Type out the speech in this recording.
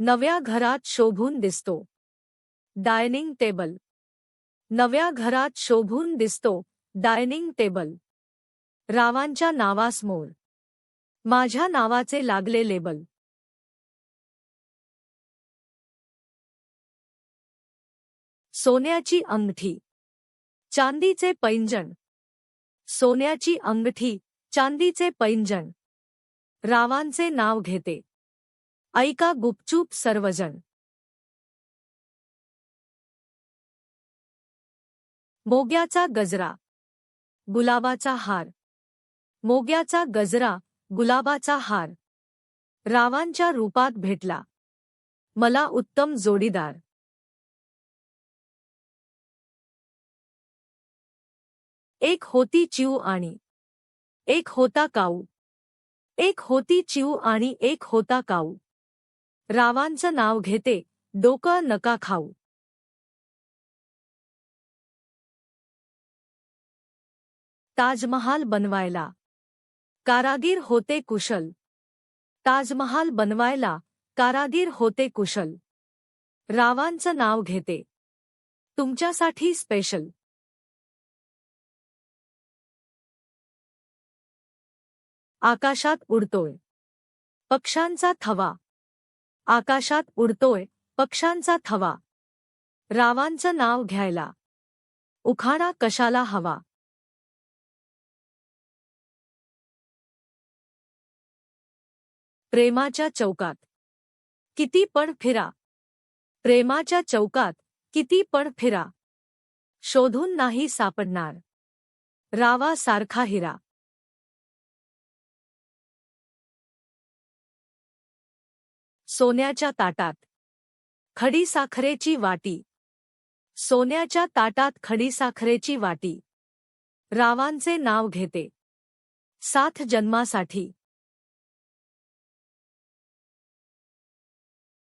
नव्या घरात शोभून दिसतो. Dining table. नव्या घरात शोभून दिसतो. Dining table. रावांच्या नावासमोर. माझ्या नावाचे लागले लेबल. सोन्याची अंगठी. चांदीचे पैंजण. सोन्याची अंगठी. चांदीचे पैंजण. रावांचे नाव घेते. ऐका गुपचूप सर्वजण. मोग्याचा गजरा. गुलाबाचा हार. मोग्याचा गजरा गुलाबाचा हार. रावांच्या रूपात भेटला. मला उत्तम जोडीदार. एक होती चिऊ आणि. एक होता काऊ. एक होती चिऊ आणि एक होता काऊ. रावांचं नाव घेते डोकं नका खाऊ. ताजमहाल बनवायला. कारागीर होते कुशल. ताजमहाल बनवायला कारागीर होते कुशल. रावांचं नाव घेते. तुमच्यासाठी स्पेशल आकाशात उडतोय. पक्ष्यांचा थवा. आकाशात उडतोय पक्ष्यांचा थवा. रावांचं नाव घ्यायला. उखाणा कशाला हवा? प्रेमाच्या चौकात. किती पण फिरा. प्रेमाच्या चौकात किती पण फिरा. शोधून नाही सापडणार. रावा सारखा हिरा. सोन्याच्या ताटात. खडी साखरेची वाटी. सोन्याच्या ताटात खडी साखरेची वाटी. रावांचे नाव घेते. साथ जन्मासाठी.